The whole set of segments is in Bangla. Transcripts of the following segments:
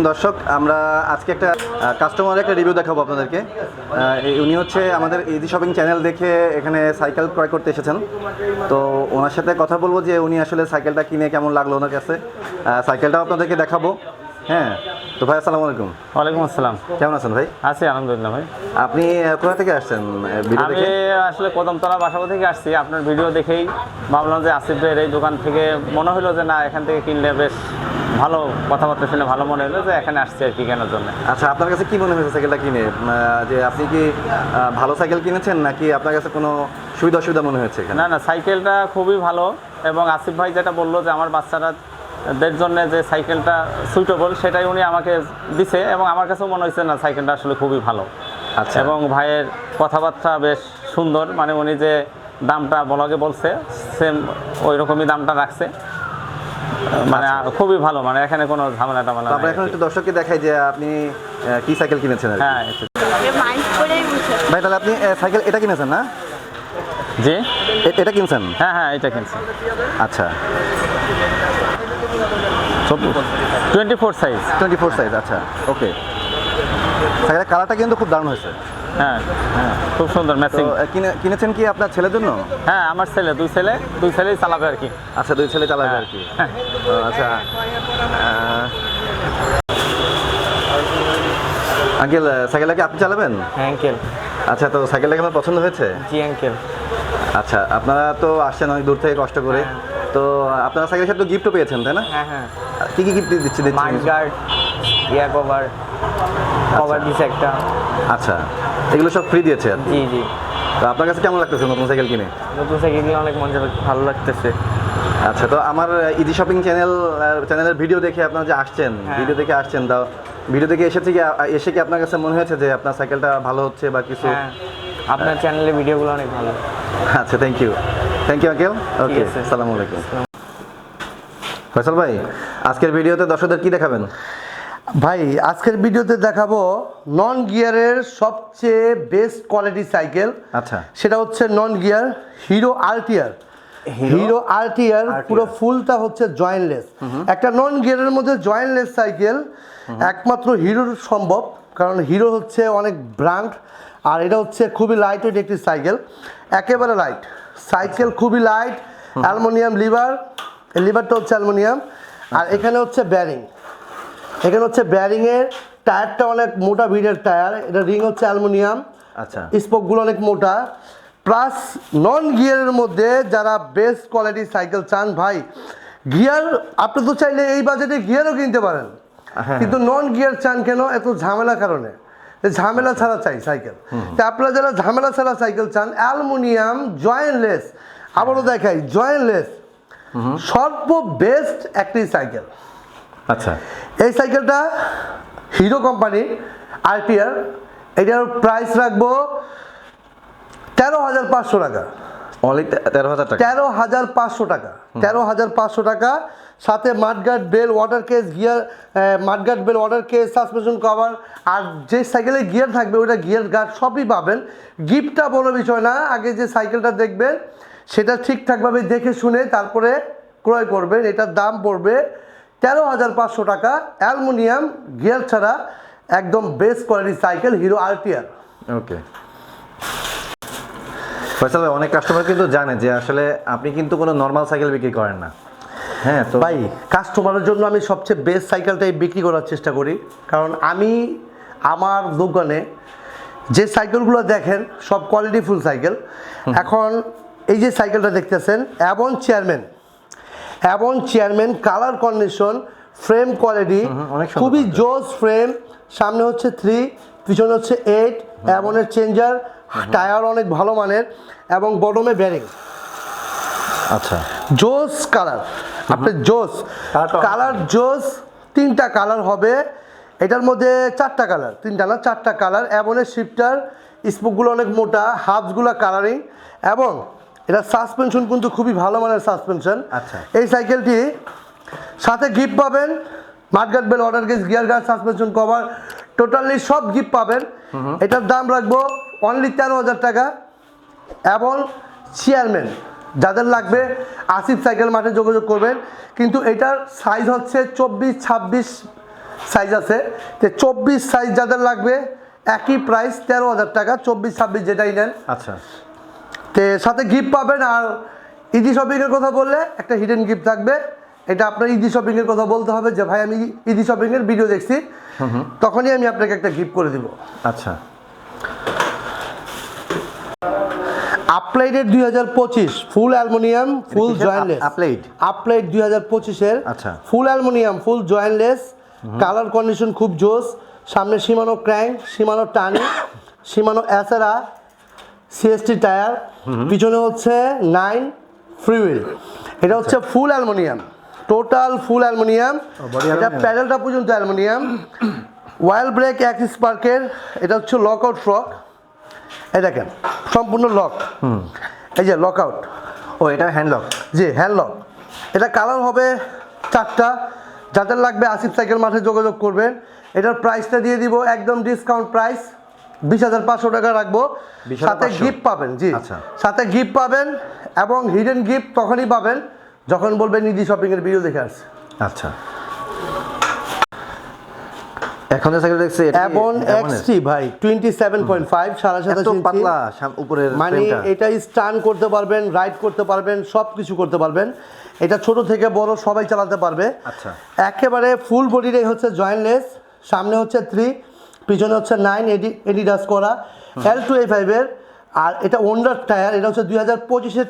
আলাইকুম দর্শক, আমরা আজকে একটা কাস্টমারের একটা রিভিউ দেখাবো আপনাদেরকে। উনি হচ্ছে আমাদের ইজি শপিং চ্যানেল দেখে এখানে সাইকেল ক্রয় করতে এসেছেন। তো ওনার সাথে কথা বলব যে উনি আসলে সাইকেলটা কিনে কেমন লাগল ওনার কাছে। সাইকেলটাও আপনাদেরকে দেখাবো। হ্যাঁ তো ভাই আসসালামু আলাইকুম। ওয়ালাইকুম আসসালাম। কেমন আছেন ভাই? আছি আলহামদুলিল্লাহ ভাই। আপনি কোথা থেকে আসছেন ভিডিও দেখে? আসলে কদমতলা বাসাবো থেকে আসছি। আপনার ভিডিও দেখেই ভাবলাম যে আসিফ ভাইয়ের এই দোকান থেকে মনে হলো যে না এখান থেকে কিনলে বেশ ভালো কথাবার্তা শুনে ভালো মনে হলো যে এখানে আসছি আর কি কেনার জন্য। আচ্ছা আপনার কাছে কি মনে হয়েছে সাইকেলটা কিনে? যে আপনি কি ভালো সাইকেল কিনেছেন নাকি আপনার কাছে কোনো সুবিধা অসুবিধা মনে হয়েছে না না সাইকেলটা খুবই ভালো এবং আসিফ ভাই যেটা বলল যে আমার বাচ্চারা দের জন্য যে সাইকেলটা সুইটেবল সেটাই উনি আমাকে দিছে এবং আমার কাছেও মনে হয়েছে না সাইকেলটা আসলে খুবই ভালো। আচ্ছা। এবং ভাইয়ের কথাবার্তা বেশ সুন্দর মানে উনি যে দামটা বলাকে বলছে সেম ওই রকমই দামটা রাখছে। মানে খুবই ভালো মানে এখানে কোনো ঝামেলা টামেলা আমরা এখন একটু দর্শককে দেখাই যে আপনি কি সাইকেল কিনেছেন হ্যাঁ ভাই তাহলে আপনি সাইকেল এটা কিনেছেন না? জি? এটা কিনছেন? হ্যাঁ হ্যাঁ এটা কিনছি। আচ্ছা। Twenty four size twenty four size আচ্ছা ওকে সাইকেলের কালারটা কিন্তু খুব দারুণ হয়েছে। হ্যাঁ হ্যাঁ খুব সুন্দর ম্যাচিং কিনে কিনেছেন কি আপনার ছেলের জন্য? হ্যাঁ আমার ছেলে দুই ছেলে দুই ছেলেই চালাবে আর কি। আচ্ছা দুই ছেলে চালাবে হ্যাঁ। আর কি। তো আচ্ছা। আঙ্কেল সাইকেলটা কি আপনি চালাবেন? হ্যাঁ আঙ্কেল। আচ্ছা তো সাইকেলটা কি আপনার পছন্দ হয়েছে? জি আঙ্কেল। আচ্ছা আপনারা তো আসছেন অনেক দূর থেকে কষ্ট করে। তো আপনারা সাইকেলের সাথে গিফটও পেয়েছেন তাই না? হ্যাঁ হ্যাঁ। কি কি গিফট দিচ্ছি দিচ্ছি গার্ড ইয়ার কভার কভার দিছে একটা। আচ্ছা এগুলো সব ফ্রি দিয়েছে জি জি। তো আপনার কাছে কেমন লাগতেছে নতুন সাইকেল কিনে? নতুন সাইকেল কিনে অনেক মজা ভালো লাগতেছে। আচ্ছা তো আমার ইজি শপিং চ্যানেল চ্যানেলের ভিডিও দেখে আপনারা যে আসছেন হ্যাঁ। ভিডিও দেখে আসছেন তাও ভিডিও দেখে এসেছে কি এসে কি আপনার কাছে মনে হয়েছে যে আপনার সাইকেলটা ভালো হচ্ছে বা কিছু? হ্যাঁ আপনার চ্যানেলের ভিডিওগুলো অনেক ভালো। আচ্ছা thank you thank you uncle okay আছে। সালামু আলাইকুম ফয়সাল ভাই আজকের ভিডিওতে দর্শকদের কি দেখাবেন? ভাই আজকের ভিডিওতে দেখাবো নন গিয়ারের সবচেয়ে বেস্ট কোয়ালিটি সাইকেল আচ্ছা। সেটা হচ্ছে non gear Hero RTR Hero RTR পুরো ফুলটা হচ্ছে জয়েন্টলেস একটা নন গিয়ারের মধ্যে জয়েন্টলেস সাইকেল একমাত্র হিরোর সম্ভব কারণ হিরো হচ্ছে অনেক ব্র্যান্ড আর এটা হচ্ছে খুবই লাইট ওয়েট একটি সাইকেল একেবারে লাইট সাইকেল খুবই লাইট অ্যালুমিনিয়াম লিভার লিভারটা হচ্ছে অ্যালুমিনিয়াম আর এখানে হচ্ছে ব্যারিং এখানে হচ্ছে ব্যারিংয়ের টায়ারটা অনেক মোটা ভিড়ের টায়ার এটা রিং হচ্ছে অ্যালুমিনিয়াম আচ্ছা। স্পোকগুলো অনেক মোটা। প্লাস নন গিয়ারের মধ্যে যারা বেস্ট কোয়ালিটির সাইকেল চান ভাই গিয়ার আপনি তো চাইলে এই বাজেটে গিয়ারও কিনতে পারেন। হ্যাঁ। কিন্তু নন গিয়ার চান কেন? এত ঝামেলা কারণে। যে ঝামেলা ছাড়া চাই সাইকেল। তা আপনারা যারা ঝামেলা ছাড়া সাইকেল চান অ্যালুমিনিয়াম জয়েন্টলেস আবারও দেখাই জয়েন্টলেস সর্ব বেস্ট একটি সাইকেল। আচ্ছা। এই সাইকেলটা হিরো কোম্পানির আরটিআর এটার প্রাইস রাখব তেরো হাজার পাঁচশো টাকা। তেরো হাজার টাকা? তেরো হাজার পাঁচশো টাকা। তেরো হাজার পাঁচশো টাকা সাথে mudguard bell water case, gear mudguard bell water case, suspension cover, আর যে সাইকেলে গিয়ার থাকবে ওটা গিয়ার গার্ড সবই পাবেন। গিফটটা বড় বিষয় না, আগে যে সাইকেলটা দেখবেন, সেটা ঠিকঠাকভাবে দেখে শুনে তারপরে ক্রয় করবেন। এটার দাম পড়বে তেরো হাজার পাঁচশো টাকা, অ্যালুমিনিয়াম, গিয়ার ছাড়া একদম best quality cycle, Hero RTR okay. Faisal অনেক কাস্টমার কিন্তু জানে যে আসলে আপনি কিন্তু কোনো নর্মাল সাইকেল বিক্রি করেন না। হ্যাঁ তো ভাই কাস্টমারের জন্য আমি সবচেয়ে বেস্ট সাইকেলটাই বিক্রি করার চেষ্টা করি। কারণ আমি আমার দোকানে যে সাইকেলগুলো দেখেন সব কোয়ালিটি ফুল সাইকেল এখন এই যে সাইকেলটা দেখতেছেন Avon chairman Avon chairman colour condition frame quality খুবই। জোস ফ্রেম সামনে হচ্ছে থ্রি পিছনে হচ্ছে এইট অ্যাবনের চেঞ্জার টায়ার অনেক ভালো মানের এবং বটমে ব্যারিং আচ্ছা। জোস কালার আপনি জোস কালারটা কালার জোস তিনটা কালার হবে। এটার মধ্যে চারটা কালার তিনটা না চারটা কালার। এমনের শিফটার স্পোকগুলো অনেক মোটা হাফসগুলো কালারিং এবং এটা সাসপেনশন কিন্তু খুবই ভালো মানের সাসপেনশন আচ্ছা। এই সাইকেলটি সাথে গিফট পাবেন mudguard bell water case gear guard suspension cover totally সব গিফট পাবেন। এটার দাম রাখব অনলি তেরো হাজার টাকা। এবং চেয়ারম্যান যাদের লাগবে আসিফ সাইকেল মাঠে যোগাযোগ করবেন। কিন্তু এটার সাইজ হচ্ছে চব্বিশ ছাব্বিশ সাইজ আছে। যে চব্বিশ সাইজ যাদের লাগবে একই প্রাইস তেরো হাজার টাকা চব্বিশ ছাব্বিশ যেটাই নেন। আচ্ছা। তে সাথে গিফট পাবেন আর ইজি শপিংয়ের কথা বললে একটা হিডেন গিফট থাকবে। এটা আপনার ইজি শপিংয়ের কথা বলতে হবে যে ভাই আমি ইজি শপিংয়ের ভিডিও দেখছি। তখনই আমি আপনাকে একটা গিফট করে দিব। আচ্ছা। আপলাইডের দুই হাজার পঁচিশ full aluminium full? Jointless Uplight? আপলাইড দুই হাজার পঁচিশের আচ্ছা। Full aluminium full jointless colour condition খুব জোস। সামনে সীমানো ক্র্যাঙ্ক সীমানো টানি সীমানো অ্যাসেরা সিএসটি টায়ার পিছনে হচ্ছে নাইন ফ্রিউইল এটা হচ্ছে full aluminium total full aluminium এটা? প্যাডেলটা পর্যন্ত অ্যালুমিনিয়াম ওয়াইল ব্রেক এক স্পার্কের এটা হচ্ছে লক আউট ফ্রক এই দেখেন সম্পূর্ণ লক এই যে লক আউট ও এটা হ্যান্ডলক জি হ্যান্ড লক এটা কালার হবে চারটা। যাদের লাগবে আসিফ সাইকেল মাঠে যোগাযোগ করবেন। এটার প্রাইসটা দিয়ে দিব একদম ডিসকাউন্ট প্রাইস বিশ হাজার পাঁচশো টাকা রাখব। সাথে গিফট পাবেন জি। আচ্ছা। সাথে গিফট পাবেন এবং হিডেন গিফট তখনই পাবেন যখন বলবেন নিধি শপিংয়ের ভিডিও দেখে আসছে। আচ্ছা। এখন যে সাইকেল দেখছি এটা কি এবং Avon এর? এক্সটি ভাই টোয়েন্টি সেভেন পয়েন্ট ফাইভ সাড়ে সাতাশ ইঞ্চি। পাতলা উপরের মানে এটা স্টান করতে পারবেন রাইড করতে পারবেন সব কিছু করতে পারবেন। এটা ছোট থেকে বড় সবাই চালাতে পারবে। আচ্ছা। একেবারে ফুল বডির হচ্ছে জয়েন্টলেস সামনে হচ্ছে থ্রি পিছনে হচ্ছে নাইন এডি এডিডাস করা। এল টু এ ফাইভের আর এটা ওন্ডার টায়ার এটা হচ্ছে দুই হাজার পঁচিশের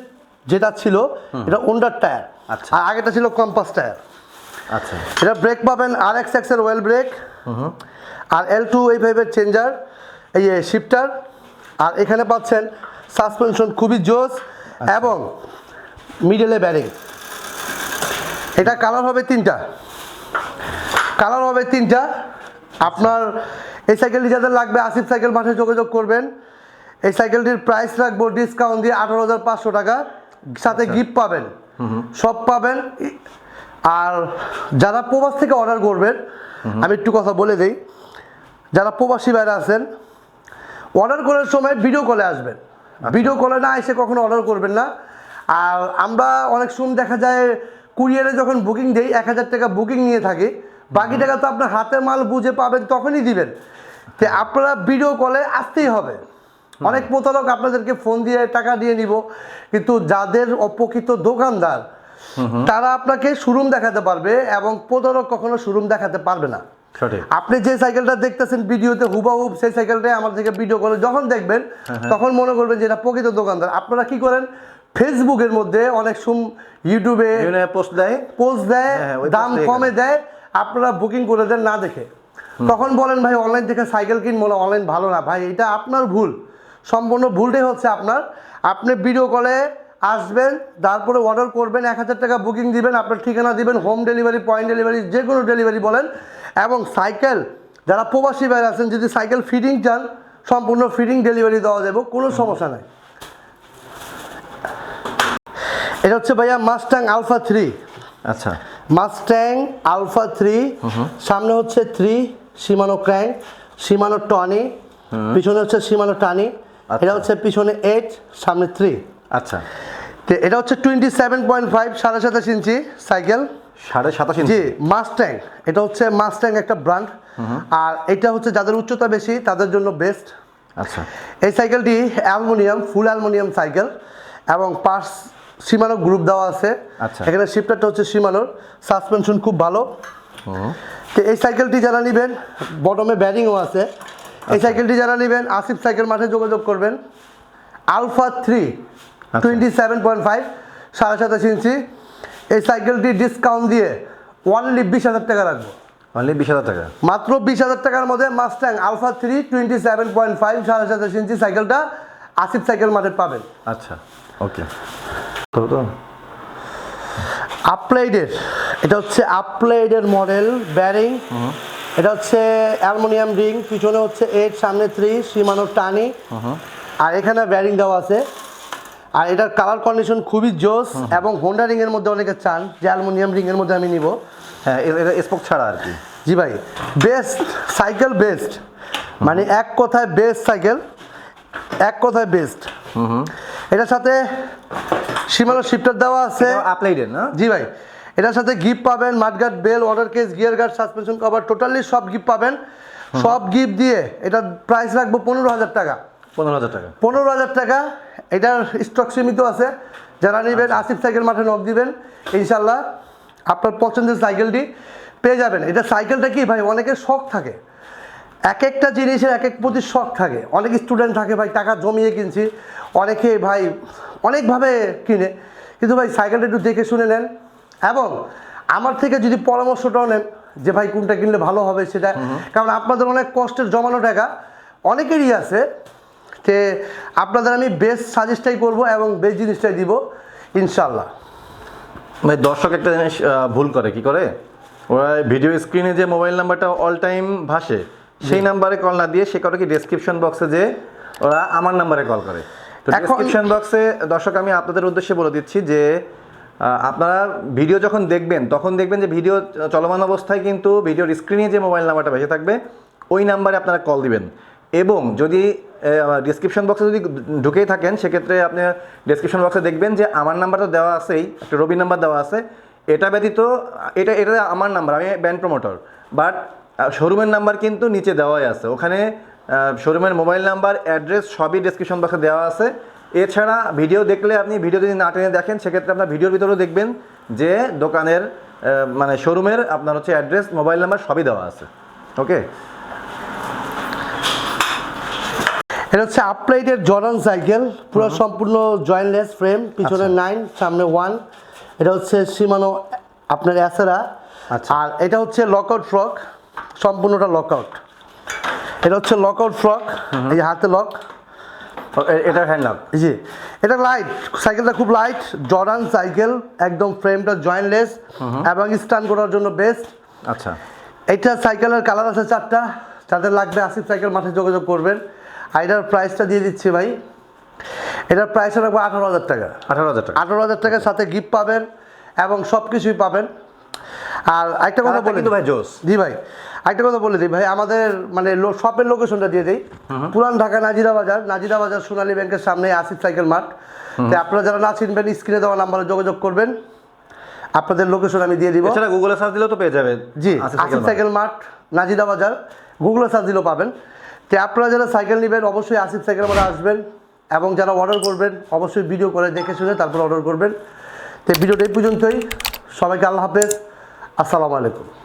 যেটা ছিল এটা ওন্ডার টায়ার আচ্ছা। আর আগেটা ছিল কম্পাস টায়ার আচ্ছা। এটা ব্রেক পাবেন আর এক্স এক্সের ওয়েল ব্রেক আর এল টু এই ফাইভের চেঞ্জার এই শিফটার আর এখানে পাচ্ছেন সাসপেনশন খুবই জোস এবং মিডলে ব্যারিং এটা কালার হবে তিনটা। কালার হবে তিনটা। আপনার এই সাইকেলটি যাদের লাগবে আসিফ সাইকেল মাঠে যোগাযোগ করবেন। এই সাইকেলটির প্রাইস রাখব ডিসকাউন্ট দিয়ে আঠারো হাজার পাঁচশো টাকা। সাথে গিফট পাবেন। সব পাবেন। আর যারা প্রবাস থেকে অর্ডার করবেন আমি একটু কথা বলে দিই। যারা প্রবাসী বাইরে আছেন অর্ডার করার সময় ভিডিও কলে আসবেন। ভিডিও কলে না এসে কখনো অর্ডার করবেন না। আর আমরা অনেক সময় দেখা যায় কুরিয়ারে যখন বুকিং দেই এক হাজার টাকা বুকিং নিয়ে থাকি। বাকি টাকা তো আপনার হাতে মাল বুঝে পাবেন তখনই দিবেন। তো আপনারা ভিডিও কলে আসতেই হবে। অনেক প্রতারক আপনাদেরকে ফোন দিয়ে টাকা দিয়ে নিব। কিন্তু যাদের অপকৃত দোকানদার তারা আপনাকে শোরুম দেখাতে পারবে এবং প্রতারক কখনো শোরুম দেখাতে পারবে না। আপনি যে সাইকেলটা দেখতেছেন ভিডিওতে হুবাহুব সেই সাইকেলটাই আমার থেকে ভিডিও করে যখন দেখবেন তখন মনে করবেন যে এটা প্রকৃত দোকানদার। আপনারা কি করেন? ফেসবুকের মধ্যে অনেক সুম ইউটিউবে পোস্ট দেয়। পোস্ট দেয় হ্যাঁ, দাম কমে দেয় আপনারা বুকিং করে দেন না দেখে। তখন বলেন ভাই অনলাইন থেকে সাইকেল কিনবো না অনলাইন ভালো না। ভাই এটা আপনার ভুল। সম্পূর্ণ ভুলটাই হচ্ছে আপনার। আপনি ভিডিও কলে আসবেন তারপরে অর্ডার করবেন এক হাজার টাকা বুকিং দিবেন আপনার ঠিকানা দিবেন হোম ডেলিভারি পয়েন্ট ডেলিভারি যে কোনো ডেলিভারি বলেন। এবং সাইকেল যারা প্রবাসী বাইরে আছেন যদি সাইকেল ফিটিং চান সম্পূর্ণ ফিটিং ডেলিভারি দেওয়া যাবে কোনো সমস্যা নাই। এটা হচ্ছে ভাইয়া মাস্টাং আলফা থ্রি আচ্ছা। মাস্ট্যাং আলফা থ্রি সামনে হচ্ছে three Shimano crank Shimano Tourney পিছনে হচ্ছে সীমানো টানি এটা হচ্ছে পিছনে এইট সামনে থ্রি আচ্ছা। তো এটা হচ্ছে টোয়েন্টি সেভেন পয়েন্ট ফাইভ সাড়ে সাতাশ ইঞ্চি সাইকেল। সাড়ে সাতাশ ইঞ্চি। মাস্ট্যাং এটা হচ্ছে মাস্ট্যাং একটা ব্র্যান্ড। আর এটা হচ্ছে যাদের উচ্চতা বেশি তাদের জন্য বেস্ট আচ্ছা। এই সাইকেলটি অ্যালুমিনিয়াম ফুল অ্যালুমিনিয়াম সাইকেল এবং পাশ সীমানো গ্রুপ দেওয়া আছে। আচ্ছা। এখানে শিফটারটা হচ্ছে সীমানোর। সাসপেনশন খুব ভালো। তো এই সাইকেলটি যারা নেবেন বটমে ব্যারিংও আছে। এই সাইকেলটি যারা নেবেন আসিফ সাইকেল মাঠে যোগাযোগ করবেন। Alpha three twenty seven point five সাড়ে সাতাশ ইঞ্চি। এই সাইকেলটি ডিসকাউন্ট দিয়ে ওনলি বিশ হাজার টাকা রাখব। অনলি বিশ হাজার টাকা। মাত্র বিশ হাজার টাকার মধ্যে Mustang Alpha three twenty seven point five সাড়ে সাতাশ ইঞ্চি সাইকেলটা আসিফ সাইকেল মাঠে পাবেন। আচ্ছা ওকে তো তো আপলাইডের এটা হচ্ছে আপলাইডের মডেল ব্যারিং এটা হচ্ছে অ্যালুমিনিয়াম রিং পিছনে হচ্ছে এইট সামনে থ্রি সীমানো টানি। আর এখানে ব্যারিং দেওয়া আছে। আর এটার কালার কন্ডিশন খুবই জোস এবং হোন্ডা রিং এর মধ্যে অনেকে চান যে অ্যালুমিনিয়াম রিং এর মধ্যে আমি নিব। হ্যাঁ এটা স্পোক ছাড়া আর কি। জি ভাই বেস্ট সাইকেল বেস্ট মানে এক কথায় বেস্ট সাইকেল এক কথায় বেস্ট এটার সাথে সীমানো শিফটার দেওয়া আছে। আপলাইডের না? জি ভাই এটার সাথে গিফট পাবেন mudguard bell water case gear guard suspension cover totally সব গিফট পাবেন। সব গিফট দিয়ে এটার প্রাইস রাখব পনেরো হাজার টাকা। পনেরো হাজার টাকা। পনেরো হাজার টাকা এটার স্টক সীমিত আছে। যারা নেবেন আসিফ সাইকেল মাঠে নক দিবেন ইনশাল্লাহ আপনার পছন্দের সাইকেলটি পেয়ে যাবেন। এটা সাইকেলটা কি ভাই অনেকের শখ থাকে। এক একটা জিনিসের এক এক প্রতি শখ থাকে। অনেক স্টুডেন্ট থাকে ভাই টাকা জমিয়ে কিনছি। অনেকে ভাই অনেকভাবে কিনে। কিন্তু ভাই সাইকেলটা একটু দেখে শুনে নেন। এবং আমার থেকে যদি পরামর্শটাও নেন যে ভাই কোনটা কিনলে ভালো হবে সেটা। কারণ আপনাদের অনেক কষ্টের জমানো টাকা। অনেকেরই আছে যে আপনাদের আমি বেস্ট সাজেস্টটাই করব এবং বেস্ট জিনিসটাই দিব ইনশাল্লাহ ভাই দর্শক একটা জিনিস ভুল করে কি করে? ওরা ভিডিও স্ক্রিনে যে মোবাইল নাম্বারটা অল টাইম ভাসে সেই নাম্বারে কল না দিয়ে সে করে কি ডেসক্রিপশন বক্সে যে ওরা আমার নাম্বারে কল করে। তো ডেসক্রিপশন বক্সে দর্শক আমি আপনাদের উদ্দেশ্যে বলে দিচ্ছি যে আপনারা ভিডিও যখন দেখবেন তখন দেখবেন যে ভিডিও চলমান অবস্থায় কিন্তু ভিডিওর স্ক্রিনে যে মোবাইল নাম্বারটা ভেসে থাকবে ওই নাম্বারে আপনারা কল দিবেন। এবং যদি ডিসক্রিপশন বক্সে যদি ঢুকেই থাকেন, সেক্ষেত্রে আপনি ডিসক্রিপশন বক্সে দেখবেন যে আমার নাম্বার তো দেওয়া আছেই, একটা রবি নাম্বার দেওয়া আছে। এটা ব্যতীত, এটা এটা আমার নাম্বার আমি ব্যান্ড প্রমোটর বাট শোরুমের নাম্বার কিন্তু নিচে দেওয়াই আছে। ওখানে শোরুমের মোবাইল নাম্বার অ্যাড্রেস সবই ডিসক্রিপশন বক্সে দেওয়া আছে। এছাড়া ভিডিও দেখলে আপনি ভিডিও যদি না টেনে দেখেন, সেক্ষেত্রে আপনার ভিডিওর ভিতরেও দেখবেন যে দোকানের মানে শোরুমের আপনার হচ্ছে অ্যাড্রেস মোবাইল নাম্বার সবই দেওয়া আছে। ওকে এটা হচ্ছে আপলাইটের জর্ডান সাইকেল পুরো সম্পূর্ণ জয়েন্টলেস ফ্রেম পিছনে নাইন সামনে ওয়ান এটা হচ্ছে সীমানো আপনার অ্যাসেরা আচ্ছা। আর এটা হচ্ছে লকআউট ফ্রক সম্পূর্ণটা লকআউট এটা হচ্ছে লকআউট ফ্রক এই যে হাতে লক এটা হ্যান্ড লক জি এটা লাইট সাইকেলটা খুব লাইট জর্ডান সাইকেল একদম ফ্রেমটা জয়েন্টলেস এবং স্টান করার জন্য বেস্ট আচ্ছা। এটা সাইকেলের কালার আছে চারটা যাদের লাগবে আসিফ সাইকেল মাঠে যোগাযোগ করবেন। আর এটার প্রাইসটা দিয়ে দিচ্ছি ভাই। এটার প্রাইস রাখব আঠারো হাজার টাকা। আঠারো হাজার টাকা। আঠারো হাজার টাকার সাথে গিফট পাবেন এবং সব কিছুই পাবেন। আর একটা কথা বলে ভাই জোস। জি ভাই একটা কথা বলে দিই ভাই আমাদের মানে শপের লোকেশনটা দিয়ে দিই। পুরান ঢাকা নাজিরা বাজার নাজিরা বাজার সোনালী ব্যাংকের সামনে আসিফ সাইকেল মাঠ তাই আপনারা যারা না চিনবেন স্ক্রিনে দেওয়া নাম্বারে যোগাযোগ করবেন। আপনাদের লোকেশন আমি দিয়ে দিব। এছাড়া গুগলে সার্চ দিলেও তো পেয়ে যাবে জি আসিফ সাইকেল মাঠ নাজিদা বাজার গুগলে সার্চ দিলেও পাবেন। তো আপনারা যারা সাইকেল নেবেন, অবশ্যই আসিফ সাইকেল আমরা আসবেন এবং যারা অর্ডার করবেন, অবশ্যই ভিডিও করে দেখে শুনে তারপর অর্ডার করবেন। তো ভিডিওটা এই পর্যন্তই। সবাইকে আল্লাহ হাফেজ। আসসালামু আলাইকুম।